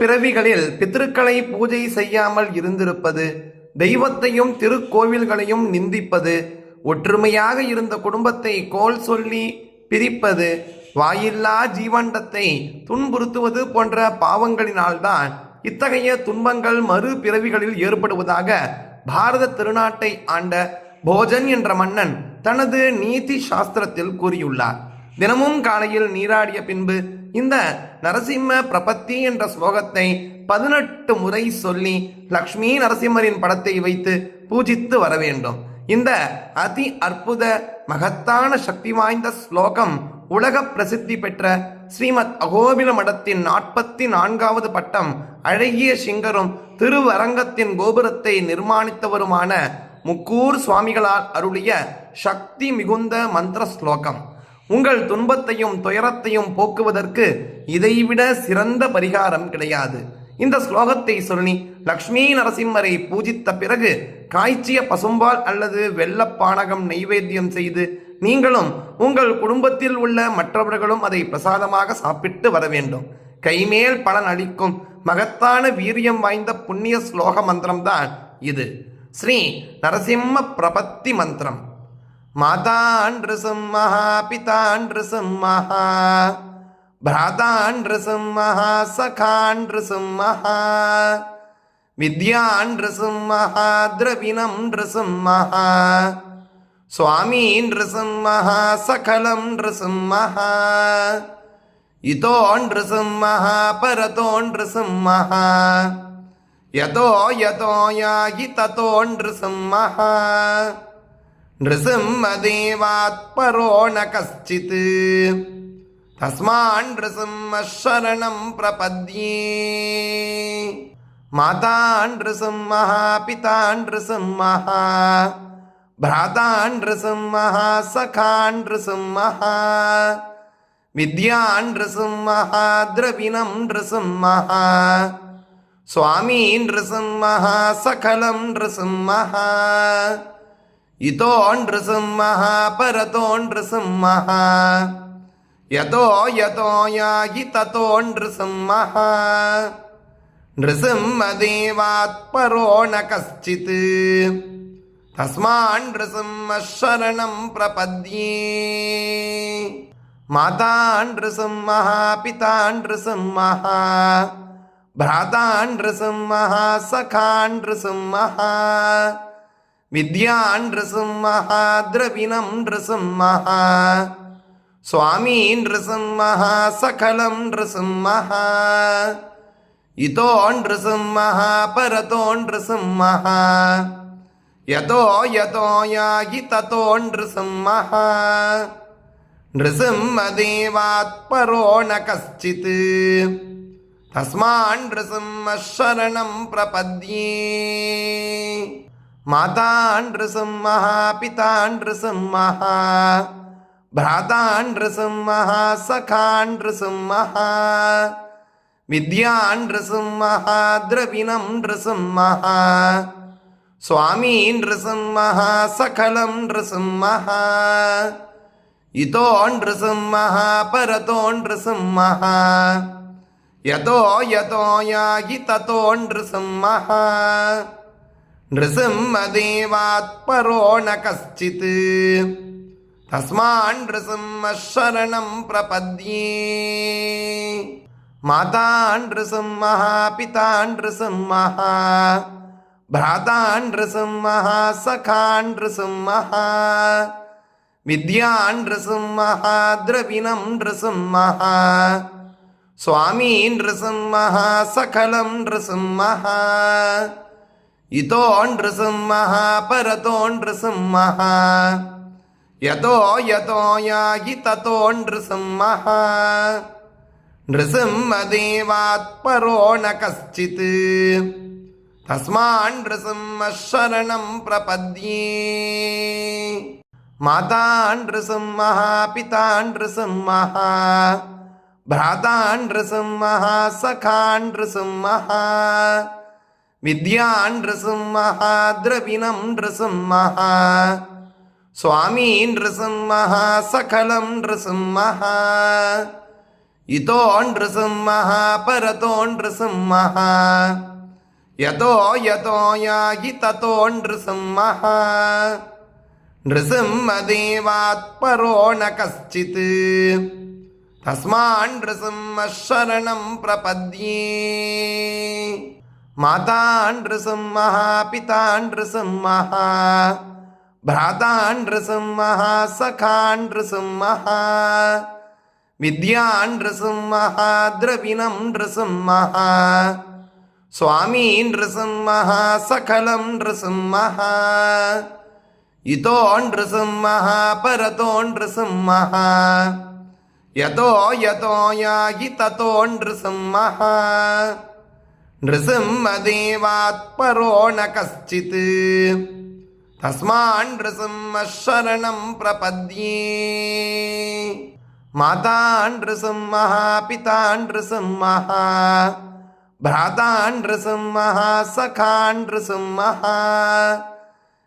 பிறவிகளில் பித்திருக்களை பூஜை செய்யாமல் இருந்திருப்பது தெய்வத்தையும் திருக்கோவில்களையும் நிந்திப்பது ஒற்றுமையாக இருந்த குடும்பத்தை கோல் சொல்லி பிரிப்பது வாயில்லா ஜீவண்டத்தை துன்புறுத்துவது போன்ற பாவங்களினால்தான் இத்தகைய துன்பங்கள் மறு பிறவிகளில் ஏற்படுவதாக பாரத திருநாட்டை ஆண்ட போஜன் என்ற மன்னன் தனது நீதி சாஸ்திரத்தில் கூறியுள்ளார். தினமும் காலையில் நீராடிய பின்பு இந்த நரசிம்ம பிரபத்தி என்ற ஸ்லோகத்தை பதினெட்டு முறை சொல்லி லக்ஷ்மி நரசிம்மரின் படத்தை வைத்து பூஜித்து வர வேண்டும். இந்த அதி அற்புத மகத்தான சக்தி வாய்ந்த ஸ்லோகம் உலக பிரசித்தி பெற்ற ஸ்ரீமத் அகோபில மடத்தின் நாற்பத்தி நான்காவது பட்டம் அழகிய சிங்கரும் திருவரங்கத்தின் கோபுரத்தை நிர்மாணித்தவருமான முக்கூர் சுவாமிகளால் அருளிய சக்தி மிகுந்த மந்திர ஸ்லோகம். உங்கள் துன்பத்தையும் துயரத்தையும் போக்குவதற்கு இதைவிட சிறந்த பரிகாரம் கிடையாது. இந்த ஸ்லோகத்தை சொல்லி லக்ஷ்மி நரசிம்மரை பூஜித்த பிறகு காய்ச்சிய பசும்பால் அல்லது வெள்ளப்பானகம் நைவேத்தியம் செய்து நீங்களும் உங்கள் குடும்பத்தில் உள்ள மற்றவர்களும் அதை பிரசாதமாக சாப்பிட்டு வர வேண்டும். கைமேல் பலன் அளிக்கும் மகத்தான வீரியம் வாய்ந்த புண்ணிய ஸ்லோக மந்திரம்தான் இது. ஸ்ரீ நரசிம்ம பிரபத்தி மந்திரம். மாதான்று சம்மஹா பிதான்று சம்மஹா பிராதான்று சம்மஹா சகான்று சம்மஹா வித்யான்று சம்மஹா திரவிணம்ன்று சம்மஹா சுவாமீன்று சம்மஹா சகலம்ன்று சம்மஹா இதோன்று சம்மஹா பரதோன்று சம்மஹா யதோ யதோ யாகி ததோன்று சம்மஹா परो न कश्चित् तस्मान् नृसिंहः शरणं प्रपद्ये माता नृसिंहः पिता नृसिंहः भ्राता नृसिंहः सखा नृसिंहः विद्या नृसिंहः द्रविणं नृसिंहः स्वामी नृसिंहः सकलं नृसिंहः இதோன்று சிம்மஹா பரதோன்று சிம்மஹா யதோ யதோ யாகி ததோன்று சிம்மஹா நிருசிம்ம தேவாத் பரோ ந கஷ்டித் தஸ்மான் நிருசிம்ம சரணம் பிரபத்யே. மாதான் நிருசிம்மஹா பிதான் நிருசிம்மஹா பிராதான் நிருசிம்மஹா சகான் நிருசிம்மஹா வித்யான்ரசிம்மஹா திரவிணம் நசிம்மஹா சுவாமீன் நசிம்மஹா சகலம் நசிம்மஹா இதோன் நசிம்மஹா பரதோன் நசிம்மஹா யதோ யதோ யாகி ததோன் நசிம்மஹா நிருசிம்ம தேவாத் பரோ ந கஷ்டித் தஸ்மான் நிருசிம்ம சரணம் பிரபத்யே. மாதான்று சிம்மஹா பிதான்று சிம்மஹா பிராதான்று சிம்மஹா சகான்று சிம்மஹா வித்யான்று சிம்மஹா திரவிணம் சிம்மஹா சுவாமீன்று சிம்மஹா சகலம் சிம்மஹா இதோன்று சிம்மஹா பரதோன்று சிம்மஹா யதோ யதோ யாகி ததோன்று சிம்மஹா परो न कश्चित् तस्मान् नृसिंहः शरणं प्रपद्ये माता नृसिंहः पिता नृसिंहः भ्राता नृसिंहः सखा नृसिंहः विद्या नृसिंहः द्रविणं नृसिंहः स्वामी नृसिंहः सकलं नृसिंहः इतो नृसिंहः परतो नृसिंहः यतो यतो याहि ततो नृसिंहः नृसिंहदेवात् परो न कश्चित् तस्मान् नृसिंहः शरणं प्रपद्ये माता नृसिंहः पिता नृसिंहः भ्राता नृसिंहः सखा नृसिंहः வித்யான்றுசிம்மஹா திரவிணம் நசிம்மஹா சுவாமி நசிம்மஹா சகலம் நசிம்மஹா இதோ நசிம்மஹா பரதோ நசிம்மஹா யதோ யதோ யாகி ததோ நசிம்மஹா நிருசிம்மதேவாத் பரோ ந கஷ்டித் தஸ்மான் நிருசிம்ம சரணம் பிரபத்யே. மாதான்று சிம்மஹா பிதான்று சிம்மஹா பிராதான்று சிம்மஹா சகான்று சிம்மஹா வித்யான்று சிம்மஹா திரவிணம் சிம்மஹா சுவாமீன்று சிம்மஹா சகலம் சிம்மஹா இதோன்று சிம்மஹா பரதோன்று சிம்மஹா யதோ யதோ யாகி ததோன்று சிம்மஹா नृसिंहदेवात्परो न कश्चित् तस्मान् नृसिंहशरणं प्रपद्ये माता नृसिंहः पिता नृसिंहः भ्राता नृसिंहः सखा नृसिंहः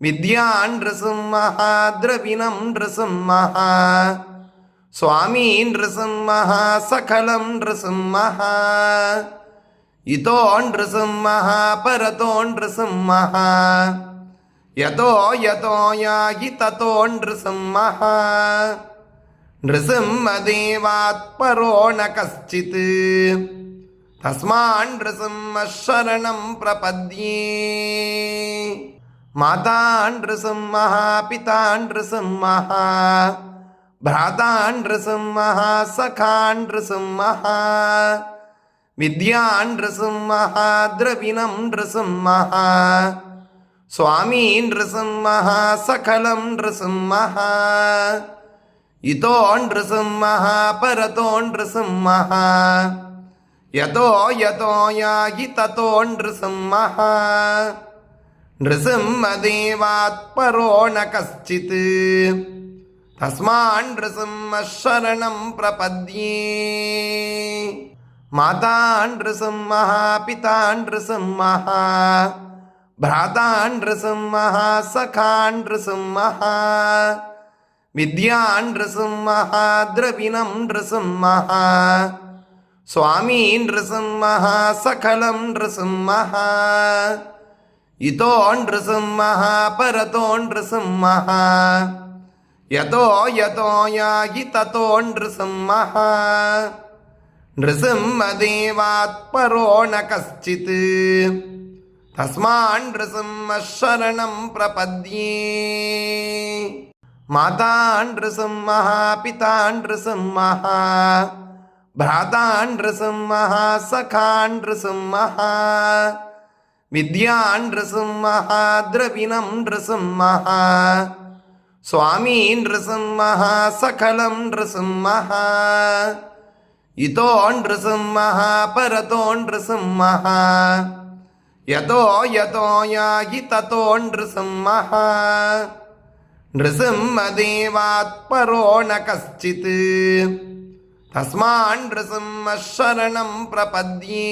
विद्या नृसिंहः द्रविणं नृसिंहः स्वामी नृसिंहः सकलं नृसिंहः इतो नृसिंहः परतो नृसिंहः यतो यतो याहि ततो नृसिंहः नृसिंहदेवात् परो न कश्चित् तस्मान् नृसिंहशरणं प्रपद्ये माता नृसिंहः पिता नृसिंहः भ्राता नृसिंहः सखा नृसिंहः विद्या नृसिंहः வித்யான்றுசம்மஹா திரவிணம் நృசம்மஹா சுவாமீன் நృசம்மஹா சகலம் நృசம்மஹா இதோன் நృசம்மஹா பரதோன் நృசம்மஹா யதோ யதோ யாகி ததோன் நృசம்மஹா நృசிம்மதேவாத் பரோண கஷ்டித் தஸ்மான் நృசிம்ம சரணம் பிரபத்யே. மாதான்று சம்மஹா பிதான்று சம்மஹா பிராதான்று சம்மஹா சகான்று சம்மஹா வித்யான்று சம்மஹா திரவிணம்ன்று சம்மஹா சுவாமீன்று சம்மஹா சகலம்ன்று சம்மஹா இதோன்று சம்மஹா பரதோன்று சம்மஹா யதோ யதோயாகி ததோன்று சம்மஹா नृसिंहदेवात् परो न कश्चित् तस्मान् नृसिंहशरणं प्रपद्ये माता नृसिंहः पिता नृसिंहः भ्राता नृसिंहः सखा नृसिंहः विद्या नृसिंहः द्रविणं नृसिंहः स्वामी नृसिंहः सकलं नृसिंहः इतो नृसिंहः परतो नृसिंहः यतो यतो यागि ततो नृसिंहः नृसिंहदेवात् परो न कश्चित् तस्मान् नृसिंहशरणं प्रपद्ये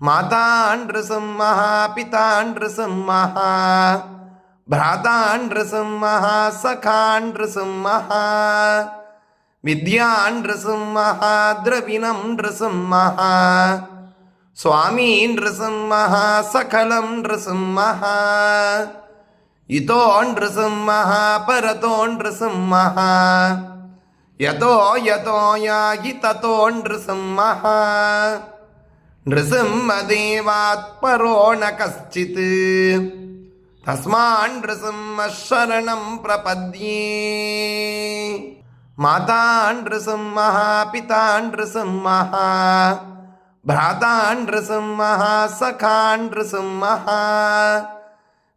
माता नृसिंहः पिता नृसिंहः भ्राता नृसिंहः सखा नृसिंहः வித்யான்ரசிம்மஹா திரவிணம்ன்ரசிம்மஹா சுவாமீன்ரசிம்மஹா சகலம்ன்ரசிம்மஹா இதோன்ரசிம்மஹா பரதோன்ரசிம்மஹா யதோ யதோ யாகி ததோன்ரசிம்மஹா நிருசிம்மதேவாத் பரோண கஷ்டித் தஸ்மான் நிருசிம்ம சரணம் பிரபத்யே. மாதான்று சிம்மஹா பிதான்று சிம்மஹா பிராதான்று சிம்மஹா சகான்று சிம்மஹா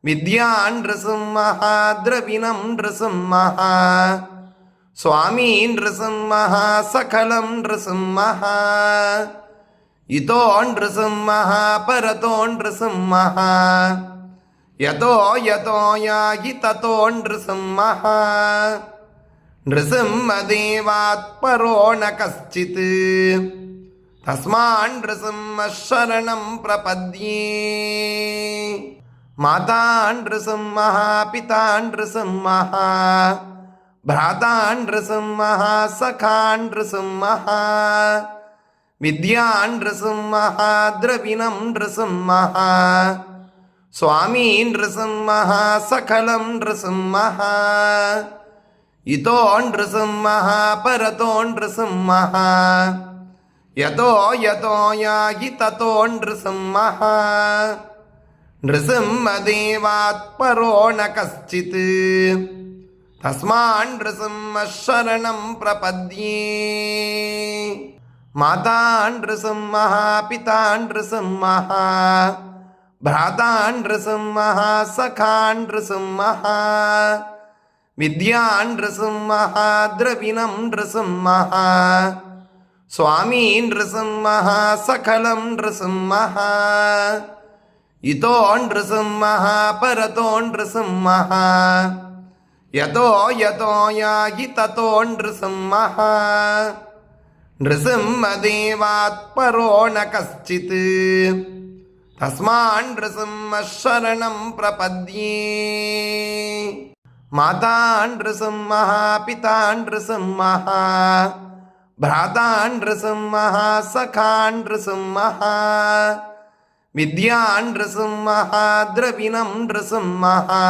வித்யான்று சிம்மஹா திரவிணம்ன்று சிம்மஹா சுவாமீன்று சிம்மஹா சகலம்ன்று சிம்மஹா இதோன்று சிம்மஹா பரதோன்று சிம்மஹா யதோ யதோ யாகி ததோன்று சிம்மஹா परतो नृसिंहः यतो यतो यागि ततो नृसिंहः नृसिंहदेवात् परो न कश्चित् तस्मान् नृसिंहशरणं प्रपद्ये माता नृसिंहः पिता नृसिंहः भ्राता नृसिंहः सखा नृसिंहः विद्या नृसिंहः द्रविणं नृसिंहः स्वामी नृसिंहः सकलं नृसिंहः இதோன்று சிம்மஹா பரதோன்று சிம்மஹா யதோ யதோ யாகி ததோன்று சிம்மஹா நிருசிம்ம தேவாத் பரோ ந கஷ்டித் தஸ்மான் நிருசிம்ம சரணம் பிரபத்யே. மாதான் நிருசிம்மஹா பிதான் நிருசிம்மஹா வித்யான்ரசிம்மஹா திரவிணம்ன்றசிம்மஹா சுவாமீன்றிருசிம்மஹா சகலம்ன்றிருசிம்மஹா இதோன்றிருசிம்மஹா பரதோன்றிருசிம்மஹா யதோ யதோ யாகி ததோன்றிருசிம்மஹா நிருசிம்மதேவாத் பரோ ந கஷ்டித் தஸ்மான்றிருசிம்ம சரணம் பிரபத்யே. மாதான்று சிம்மஹா பிதான்று சிம்மஹா பிராதான்று சிம்மஹா சகான்று சிம்மஹா வித்யான்று சிம்மஹா திரவினம் சிம்மஹா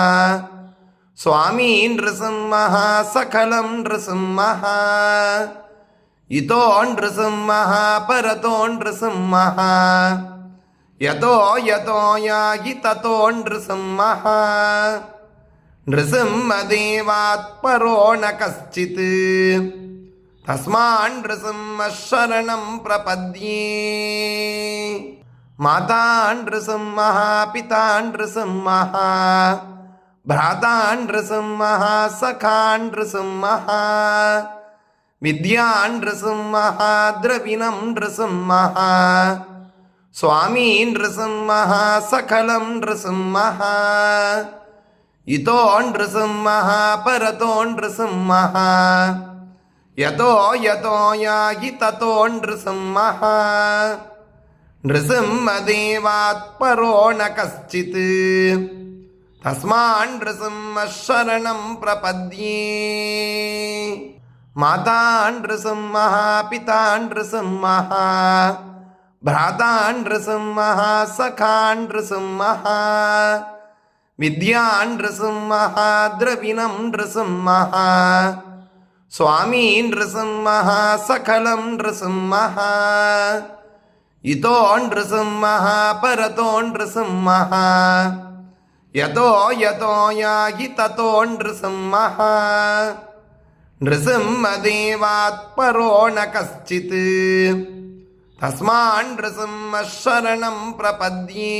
சுவாமீன்று சிம்மஹா சகலம் சிம்மஹா இதோன்று சிம்மஹா பரதோன்று சிம்மஹா யதோ யதோ யாகி ததோன்று சிம்மஹா परतो नृसिंहः यतो यतो याहि ततो नृसिंहः नृसिंहदेवात् परो न कश्चित् तस्मान् नृसिंहः शरणं प्रपद्ये माता नृसिंहः पिता नृसिंहः भ्राता नृसिंहः सखा नृसिंहः विद्या नृसिंहः द्रविणं नृसिंहः स्वामी नृसिंहः सकलं नृसिंहः இதோன்று சிம்மஹா பரதோன்று சிம்மஹா யதோ யதோ யாகி ததோன்று சிம்மஹா நிருசிம்ம தேவாத் பரோ ந கஷ்டித் தஸ்மான் நிருசிம்ம சரணம் பிரபத்யே. மாதான் நிருசிம்மஹா பிதான் நிருசிம்மஹா பிராதான் நிருசிம்மஹா சகான் நிருசிம்மஹா வித்யான்றுசம்மஹா திரவிணம்ன்றுசம்மஹா சுவாமீன்றுசம்மஹா சகலம்ன்றுசம்மஹா இதோன்றுசம்மஹா பரதோன்றுசம்மஹா யதோ யதோ யாகி ததோன்றுசம்மஹா நிருசிம்மதேவாத் பரோ ந கஷ்டித் தஸ்மான் நிருசிம்ம சரணம் பிரபத்யே.